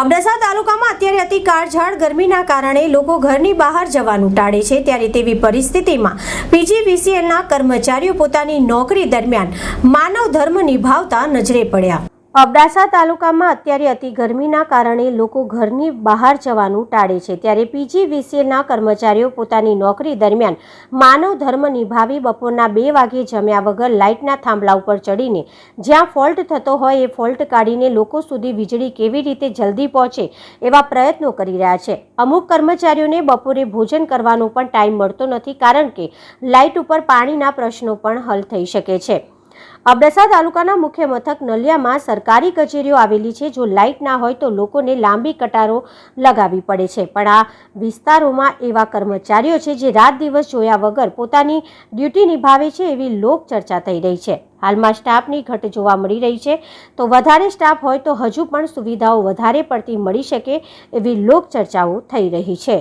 અબડાસા તાલુકામાં અત્યારે અતિ કાળઝાળ ગરમીના કારણે લોકો ઘરની બહાર જવાનું ટાળે છે. ત્યારે તેવી પરિસ્થિતિમાં પીજીવીસીએલના કર્મચારીઓ પોતાની નોકરી દરમિયાન માનવ ધર્મ નિભાવતા નજરે પડ્યા. અબડાસા તાલુકામાં અત્યારે અતિ ગરમીના કારણે લોકો ઘરની બહાર જવાનું ટાળે છે. ત્યારે પીજીવીસીએલના કર્મચારીઓ પોતાની નોકરી દરમિયાન માનવ ધર્મ નિભાવી બપોરના બે વાગે જમ્યા વગર લાઇટના થાંભલા ઉપર ચડીને જ્યાં ફોલ્ટ થતો હોય એ ફોલ્ટ કાઢીને લોકો સુધી વીજળી કેવી રીતે જલ્દી પહોંચે એવા પ્રયત્નો કરી રહ્યા છે. અમુક કર્મચારીઓને બપોરે ભોજન કરવાનો પણ ટાઈમ મળતો નથી કારણ કે લાઇટ ઉપર પાણીના પ્રશ્નો પણ હલ થઈ શકે છે. અબડાસા તાલુકાના મુખ્ય મથક નલિયામાં સરકારી કચેરીઓ આવેલી છે. જો લાઇટ ના હોય તો લોકોને લાંબી કટારો લગાવવી પડે છે. પણ આ વિસ્તારોમાં એવા કર્મચારીઓ છે જે રાત દિવસ જોયા વગર પોતાની ડ્યુટી નિભાવે છે એવી લોક ચર્ચા થઈ રહી છે. હાલમાં સ્ટાફની ઘટ જોવા મળી રહી છે. તો વધારે સ્ટાફ હોય તો હજુ પણ સુવિધાઓ વધારે પડતી મળી શકે એવી લોક ચર્ચાઓ થઈ રહી છે.